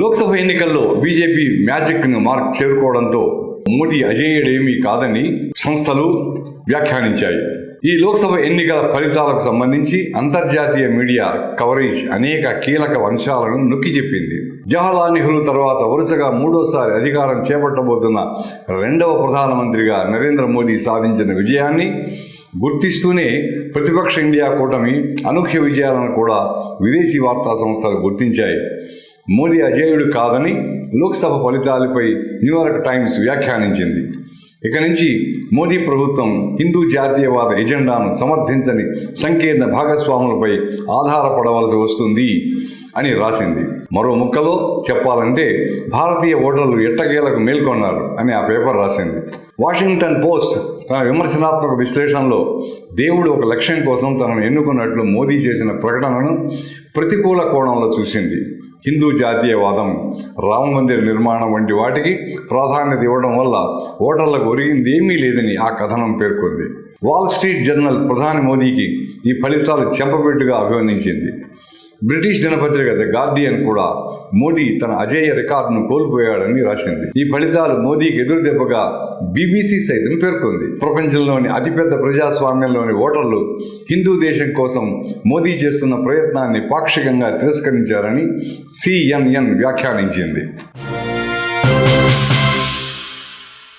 లోక్సభ ఎన్నికల్లో BJP magic mark చేరుకోవడంతో మోడీ అజేయుడేమీ కాదని సంస్థలు వ్యాఖ్యానించాయి. ఈ లోక్సభ ఎన్నికల ఫలితాలకు సంబంధించి అంతర్జాతీయ మీడియా కవరేజ్ అనేక కీలక అంశాలను నొక్కి చెప్పింది. జవహర్లాల్ నెహ్రూ తర్వాత వరుసగా మూడోసారి అధికారం చేపట్టబోతున్న రెండవ ప్రధానమంత్రిగా నరేంద్ర మోదీ సాధించిన విజయాన్ని గుర్తిస్తూనే ప్రతిపక్ష ఇండియా కూటమి అనూహ్య విజయాలను కూడా విదేశీ వార్తా సంస్థలు గుర్తించాయి. మోదీ అజేయుడు కాదని లోక్సభ ఫలితాలపై న్యూయార్క్ టైమ్స్ వ్యాఖ్యానించింది. ఇక నుంచి మోదీ ప్రభుత్వం హిందూ జాతీయవాద ఎజెండాను సమర్థించని సంకీర్ణ భాగస్వాములపై ఆధారపడవలసి వస్తుంది అని రాసింది. మరో ముక్కలో చెప్పాలంటే భారతీయ ఓటర్లు ఎట్టకేలకు మేల్కొన్నారు అని ఆ పేపర్ రాసింది. వాషింగ్టన్ పోస్ట్ తన విమర్శనాత్మక విశ్లేషణలో దేవుడు ఒక లక్ష్యం కోసం తనను ఎన్నుకున్నట్లు మోదీ చేసిన ప్రకటనను ప్రతికూల కోణంలో చూసింది. హిందూ జాతీయవాదం రామ మందిర నిర్మాణం వంటి వాటికి ప్రాధాన్యత ఇవ్వడం వల్ల ఓటర్లకు ఒరిగింది ఏమీ లేదని ఆ కథనం పేర్కొంది. వాల్ స్ట్రీట్ జర్నల్ ప్రధాని మోదీకి ఈ ఫలితాలు చెంపబెట్టుగా అభివర్ణించింది. బ్రిటిష్ దినపత్రిక ద గార్డియన్ కూడా మోడీ తన అజేయ రికార్డును కోల్పోయాడని రాసింది. ఈ ఫలితాలు మోదీకి ఎదురుదెబ్బగా బీబీసీ సైతం పేర్కొంది. ప్రపంచంలోని అతిపెద్ద ప్రజాస్వామ్యంలోని ఓటర్లు హిందూ దేశం కోసం మోదీ చేస్తున్న ప్రయత్నాన్ని పాక్షికంగా తిరస్కరించారని సిఎన్ఎన్ వ్యాఖ్యానించింది.